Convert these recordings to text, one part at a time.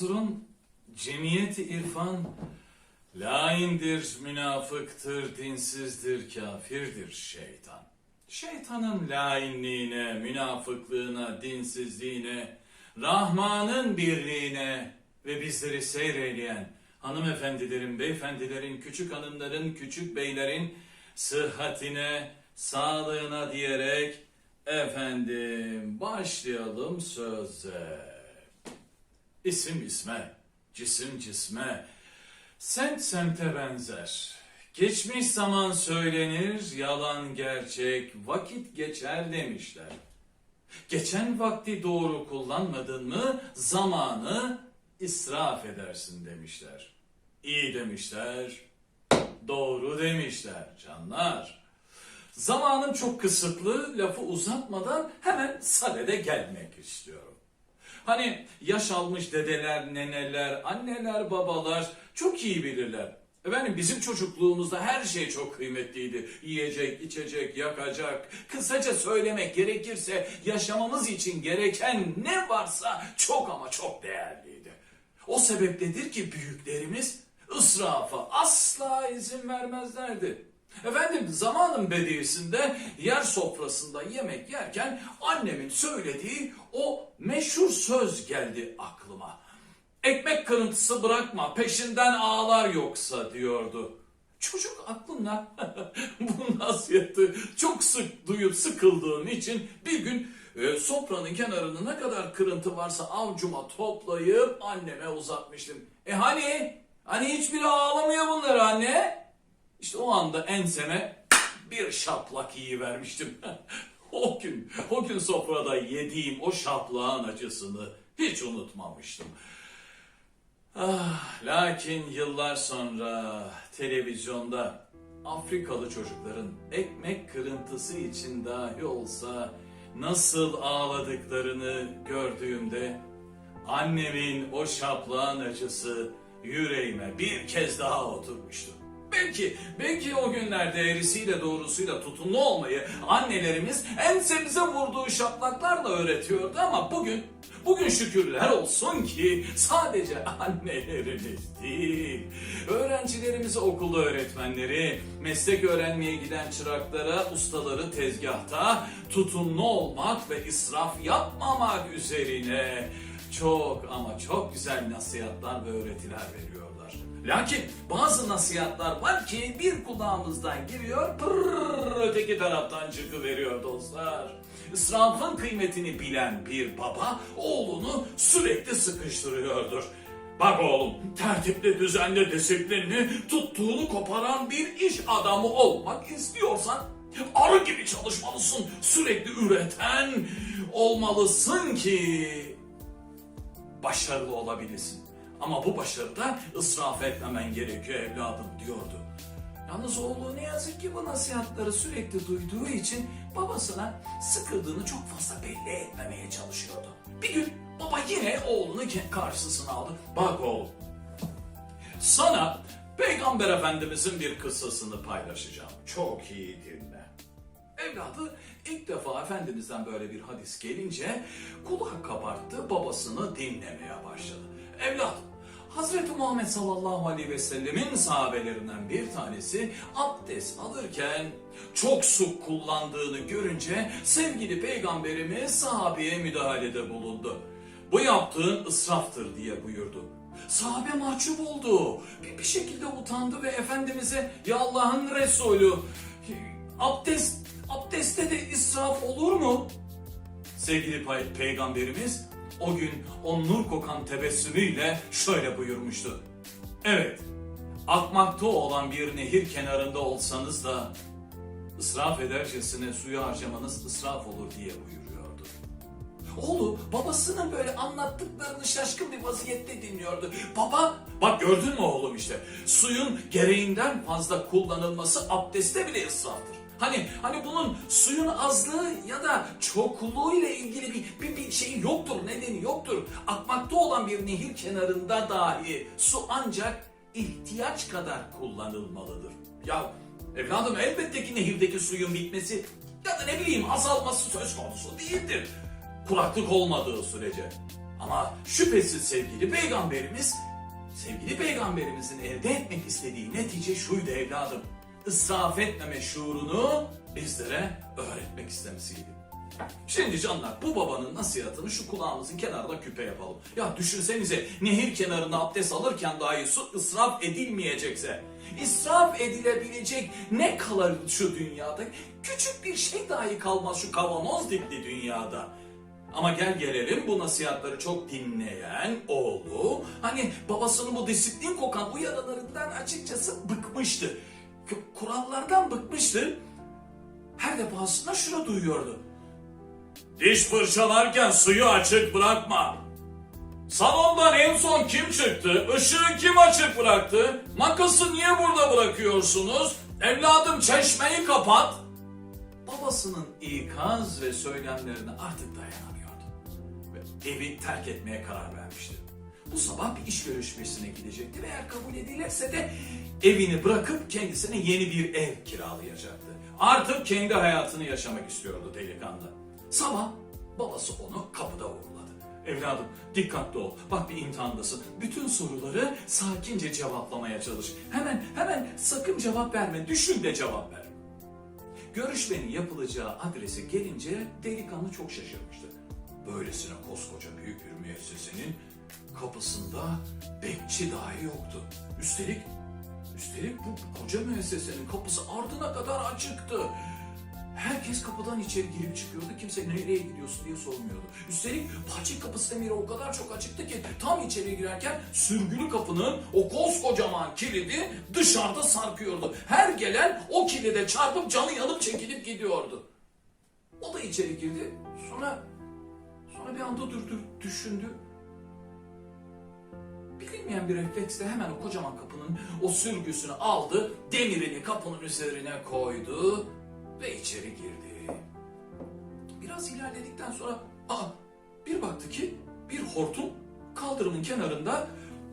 Mansur'un cemiyeti irfan laindir, münafıktır, dinsizdir, kafirdir şeytan. Şeytanın lainliğine, münafıklığına, dinsizliğine, Rahman'ın birliğine ve bizleri seyreleyen hanımefendilerin, beyefendilerin, küçük hanımların, küçük beylerin sıhhatine, sağlığına diyerek efendim başlayalım söze. İsim isme, cisim cisme, semt semte benzer. Geçmiş zaman söylenir, yalan gerçek, vakit geçer demişler. Geçen vakti doğru kullanmadın mı zamanı israf edersin demişler. İyi demişler, doğru demişler canlar. Zamanım çok kısıtlı, lafı uzatmadan hemen sadede gelmek istiyorum. Hani yaş almış dedeler, neneler, anneler, babalar çok iyi bilirler. Efendim bizim çocukluğumuzda her şey çok kıymetliydi. Yiyecek, içecek, yakacak. Kısaca söylemek gerekirse yaşamamız için gereken ne varsa çok ama çok değerliydi. O sebepledir ki büyüklerimiz ısrafa asla izin vermezlerdi. Efendim zamanın bediyesinde yer sofrasında yemek yerken annemin söylediği o meşhur söz geldi aklıma. Ekmek kırıntısı bırakma peşinden ağlar yoksa diyordu. Çocuk aklımla bu nasihati çok sık duyup sıkıldığım için bir gün e, sofranın kenarında ne kadar kırıntı varsa avcuma toplayıp anneme uzatmıştım. E hani? Hani hiçbiri ağlamıyor bunlar anne? İşte o anda enseme bir şaplak iyi vermiştim. o gün, o gün sofrada yediğim o şaplağın acısını hiç unutmamıştım. Ah, lakin yıllar sonra televizyonda Afrikalı çocukların ekmek kırıntısı için dahi olsa nasıl ağladıklarını gördüğümde annemin o şaplağın acısı yüreğime bir kez daha oturmuştu. Belki, belki o günlerde eğrisiyle doğrusuyla tutumlu olmayı annelerimiz ensemize vurduğu şaplaklarla öğretiyordu ama bugün, bugün şükürler olsun ki sadece annelerimiz değil, öğrencilerimizi okulda öğretmenleri, meslek öğrenmeye giden çıraklara, ustaları tezgahta tutumlu olmak ve israf yapmamak üzerine çok ama çok güzel nasihatler ve öğretiler veriyorlar. Lakin bazı nasihatler var ki bir kulağımızdan giriyor, pırrrr, öteki taraftan çıkıveriyor dostlar. İsrafın kıymetini bilen bir baba oğlunu sürekli sıkıştırıyordur. Bak oğlum tertipli, düzenli, disiplinli, tuttuğunu koparan bir iş adamı olmak istiyorsan arı gibi çalışmalısın, sürekli üreten olmalısın ki başarılı olabilirsin. Ama bu başarıda ısraf etmemen gerekiyor evladım diyordu. Yalnız oğlu ne yazık ki bu nasihatları sürekli duyduğu için babasına sıkıldığını çok fazla belli etmemeye çalışıyordu. Bir gün baba yine oğlunu karşısına aldı. Bak oğlum sana Peygamber Efendimizin bir kıssasını paylaşacağım. Çok iyi dinle. Evladı ilk defa Efendimiz'den böyle bir hadis gelince kulak kabarttı, babasını dinlemeye başladı. Evladım, Hazreti Muhammed sallallahu aleyhi ve sellemin sahabelerinden bir tanesi abdest alırken çok su kullandığını görünce sevgili peygamberimiz sahabeye müdahalede bulundu. Bu yaptığın israftır diye buyurdu. Sahabe mahcup oldu. Bir, bir şekilde utandı ve Efendimiz'e ya Allah'ın Resulü abdest, abdestte de israf olur mu? Sevgili pey- peygamberimiz o gün o nur kokan tebessümüyle şöyle buyurmuştu. Evet, akmakta olan bir nehir kenarında olsanız da ısraf edercesine suyu harcamanız ısraf olur diye buyuruyordu. Oğlu babasının böyle anlattıklarını şaşkın bir vaziyette dinliyordu. Baba, bak gördün mü oğlum işte suyun gereğinden fazla kullanılması abdeste bile israftır. Hani hani bunun suyun azlığı ya da çokluğu ile ilgili bir, bir, bir şey yoktur, nedeni yoktur. Akmakta olan bir nehir kenarında dahi su ancak ihtiyaç kadar kullanılmalıdır. Ya evladım elbette ki nehirdeki suyun bitmesi ya da ne bileyim azalması söz konusu değildir. Kuraklık olmadığı sürece. Ama şüphesiz sevgili peygamberimiz, sevgili peygamberimizin elde etmek istediği netice şuydu evladım. İsraf etmeme şuurunu bizlere öğretmek istemesiydi. Şimdi canlar bu babanın nasihatını şu kulağımızın kenarına küpe yapalım. Ya düşünsenize nehir kenarında abdest alırken dahi su israf edilmeyecekse, israf edilebilecek ne kalır şu dünyada? Küçük bir şey dahi kalmaz şu kavanoz dipli dünyada. Ama gel gelelim bu nasihatları çok dinleyen oğlu hani babasının bu disiplin kokan uyarılarından açıkçası bıkmıştı. Kurallardan bıkmıştı. Her defasında şunu duyuyordu. Diş fırçalarken suyu açık bırakma. Salondan en son kim çıktı? Işığı kim açık bıraktı? Makası niye burada bırakıyorsunuz? Evladım çeşmeyi kapat. Babasının ikaz ve söylemlerine artık dayanamıyordu. Ve evi terk etmeye karar vermişti. Bu sabah bir iş görüşmesine gidecekti ve eğer kabul edilirse de evini bırakıp kendisine yeni bir ev kiralayacaktı. Artık kendi hayatını yaşamak istiyordu delikanlı. Sabah babası onu kapıda uğurladı. Evladım dikkatli ol. Bak bir imtihandasın. Bütün soruları sakince cevaplamaya çalış. Hemen hemen sakın cevap verme. Düşün de cevap ver. Görüşmenin yapılacağı adrese gelince delikanlı çok şaşırmıştı. Böylesine koskoca büyük bir müessesenin kapısında bekçi dahi yoktu. Üstelik, üstelik bu koca müessesenin kapısı ardına kadar açıktı. Herkes kapıdan içeri girip çıkıyordu. Kimse nereye gidiyorsun diye sormuyordu. Üstelik bahçe kapısı demiri o kadar çok açıktı ki tam içeri girerken sürgülü kapının o koskocaman kilidi dışarıda sarkıyordu. Her gelen o kilide çarpıp canı yanıp çekilip gidiyordu. O da içeri girdi. Sonra sonra bir anda durdu, düşündü. Bilinmeyen bir refleksle hemen o kocaman kapının o sürgüsünü aldı, demirini kapının üzerine koydu ve içeri girdi. Biraz ilerledikten sonra aa, bir baktı ki bir hortum kaldırımın kenarında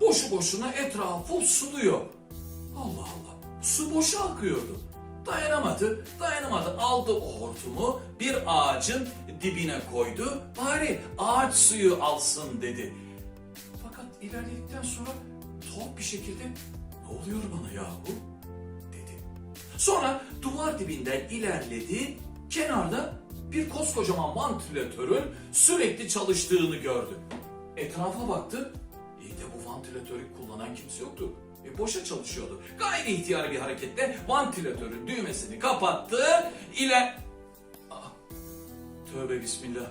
boşu boşuna etrafı suluyor. Allah Allah su boşa akıyordu. Dayanamadı, dayanamadı. Aldı o hortumu bir ağacın dibine koydu. Bari ağaç suyu alsın dedi. İlerledikten sonra tuhaf bir şekilde ne oluyor bana yahu dedi. Sonra duvar dibinden ilerledi. Kenarda bir koskocaman vantilatörün sürekli çalıştığını gördü. Etrafa baktı. İyi de bu vantilatörü kullanan kimse yoktu. E boşa çalışıyordu. Gayri ihtiyari bir hareketle vantilatörün düğmesini kapattı. İler... Aa, tövbe bismillah.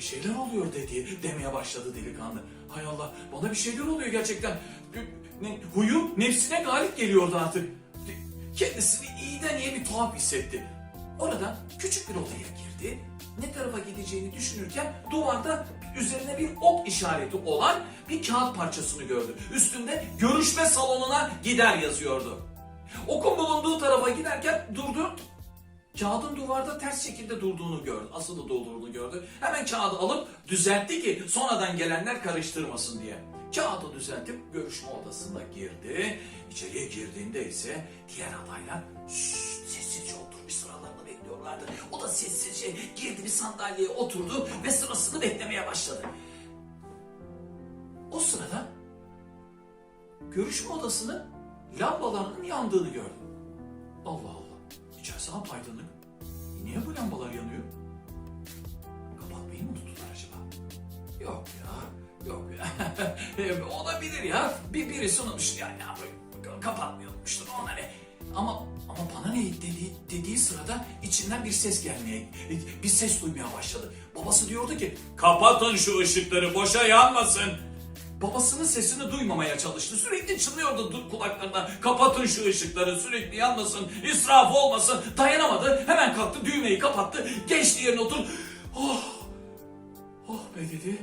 Bir şeyler oluyor dedi demeye başladı delikanlı. Hay Allah bana bir şeyler oluyor gerçekten. Huyu nefsine galip geliyordu artık. Kendisini iyiden iyiye bir tuhaf hissetti. Oradan küçük bir odaya girdi. Ne tarafa gideceğini düşünürken duvarda üzerine bir ok işareti olan bir kağıt parçasını gördü. Üstünde görüşme salonuna gider yazıyordu. Okun bulunduğu tarafa giderken durdu. Kağıdın duvarda ters şekilde durduğunu gördü. Asılı durduğunu gördü. Hemen kağıdı alıp düzeltti ki sonradan gelenler karıştırmasın diye. Kağıdı düzeltip görüşme odasına girdi. İçeriye girdiğinde ise diğer adaylar "Şşş, sessizce oturmuş sıralarını bekliyorlardı. O da sessizce girdi bir sandalyeye oturdu ve sırasını beklemeye başladı. O sırada görüşme odasının lambalarının yandığını gördü. Allah Allah. İçerisi apaydınlık. Niye bu lambalar yanıyor? Kapatmayı mı unuttular acaba? Yok ya. Yok ya. Olabilir ya. Bir birisi unutmuş. Ya, ya kapatmayı unutmuştur ona ne. Ama ama bana ne dediği, dediği sırada içinden bir ses gelmeye, bir ses duymaya başladı. Babası diyordu ki kapatın şu ışıkları boşa yanmasın. Babasının sesini duymamaya çalıştı. Sürekli çınlıyordu dur kulaklarına. Kapatın şu ışıkları sürekli yanmasın. israf olmasın. Dayanamadı. Hemen kalktı düğmeyi kapattı. Geçti yerine otur. Oh. Oh be dedi.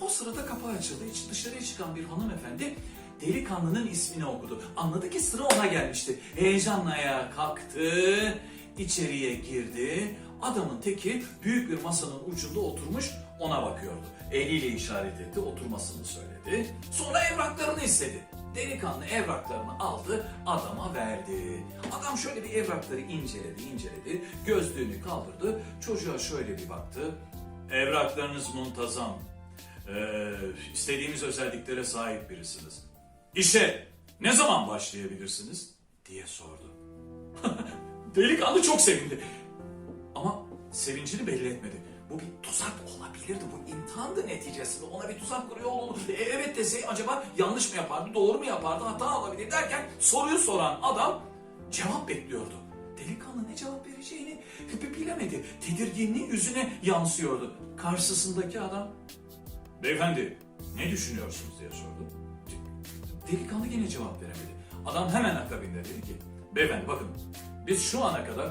O sırada kapı açıldı. İç dışarıya çıkan bir hanımefendi delikanlının ismini okudu. Anladı ki sıra ona gelmişti. Heyecanla ayağa kalktı. İçeriye girdi. Adamın teki büyük bir masanın ucunda oturmuş ona bakıyordu. Eliyle işaret etti, oturmasını söyledi. Sonra evraklarını istedi. Delikanlı evraklarını aldı, adama verdi. Adam şöyle bir evrakları inceledi, inceledi. Gözlüğünü kaldırdı. Çocuğa şöyle bir baktı. Evraklarınız muntazam. Ee, istediğimiz özelliklere sahip birisiniz. İşe ne zaman başlayabilirsiniz? diye sordu. Delikanlı çok sevindi. Ama sevincini belli etmedi. Bu bir tuzak olabilirdi. Bu imtihandı neticesinde. Ona bir tuzak kuruyor oldu. E, evet dese acaba yanlış mı yapardı, doğru mu yapardı, hata olabilir derken soruyu soran adam cevap bekliyordu. Delikanlı ne cevap vereceğini bilemedi. Tedirginliği yüzüne yansıyordu. Karşısındaki adam Beyefendi ne düşünüyorsunuz diye sordu. De- Delikanlı yine cevap veremedi. Adam hemen akabinde dedi ki Beyefendi bakın biz şu ana kadar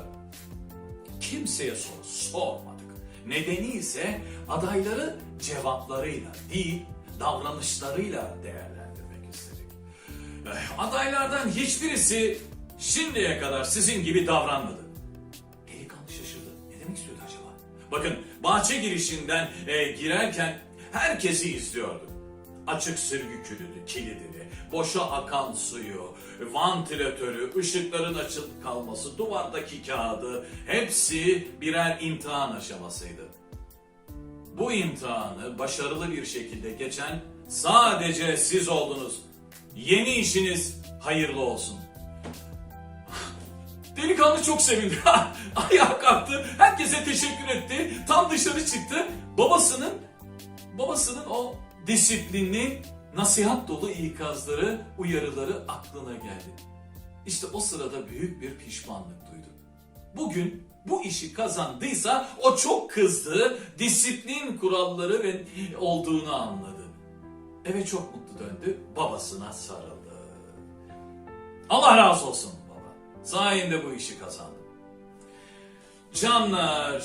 kimseye soru sormadık. Nedeni ise adayları cevaplarıyla değil davranışlarıyla değerlendirmek istedik. Eh, Adaylardan hiçbirisi şimdiye kadar sizin gibi davranmadı. Delikanlı şaşırdı. Ne demek istiyordu acaba? Bakın bahçe girişinden e, girerken herkesi izliyordu. Açık sürgü külünü, kilidini, boşa akan suyu, vantilatörü, ışıkların açık kalması, duvardaki kağıdı hepsi birer imtihan aşamasıydı. Bu imtihanı başarılı bir şekilde geçen sadece siz oldunuz. Yeni işiniz hayırlı olsun. Delikanlı çok sevindi. Ayağa kalktı. Herkese teşekkür etti. Tam dışarı çıktı. Babasının babasının o disiplinli, nasihat dolu ikazları, uyarıları aklına geldi. İşte o sırada büyük bir pişmanlık duydu. Bugün bu işi kazandıysa o çok kızdı, disiplin kuralları ve olduğunu anladı. Eve çok mutlu döndü, babasına sarıldı. Allah razı olsun baba. Sayende bu işi kazandım. Canlar,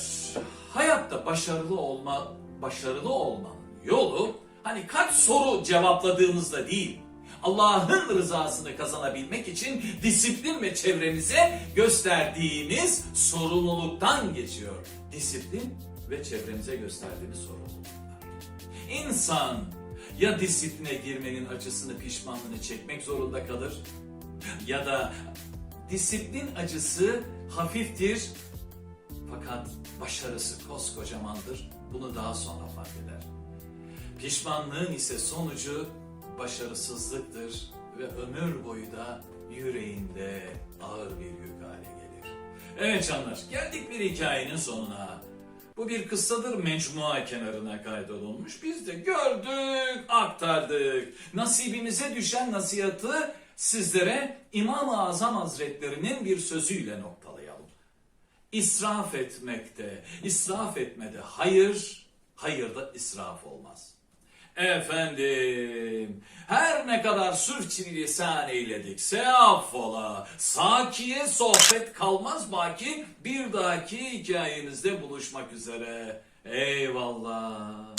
hayatta başarılı olma, başarılı olmanın yolu hani kaç soru cevapladığımızda değil. Allah'ın rızasını kazanabilmek için disiplin ve çevrenize gösterdiğiniz sorumluluktan geçiyor. Disiplin ve çevremize gösterdiğimiz sorumluluklar. İnsan ya disipline girmenin acısını, pişmanlığını çekmek zorunda kalır ya da disiplin acısı hafiftir fakat başarısı koskocamandır. Bunu daha sonra fark eder. Pişmanlığın ise sonucu başarısızlıktır ve ömür boyu da yüreğinde ağır bir yük hale gelir. Evet canlar, geldik bir hikayenin sonuna. Bu bir kıssadır mecmua kenarına kaydolunmuş. Biz de gördük, aktardık. Nasibimize düşen nasihatı sizlere İmam-ı Azam Hazretlerinin bir sözüyle noktalayalım. İsraf etmekte, israf etmede hayır, hayırda israf olmaz. Efendim, her ne kadar sürçülisan eyledikse affola. Sakiye sohbet kalmaz baki. Bir dahaki hikayemizde buluşmak üzere. Eyvallah.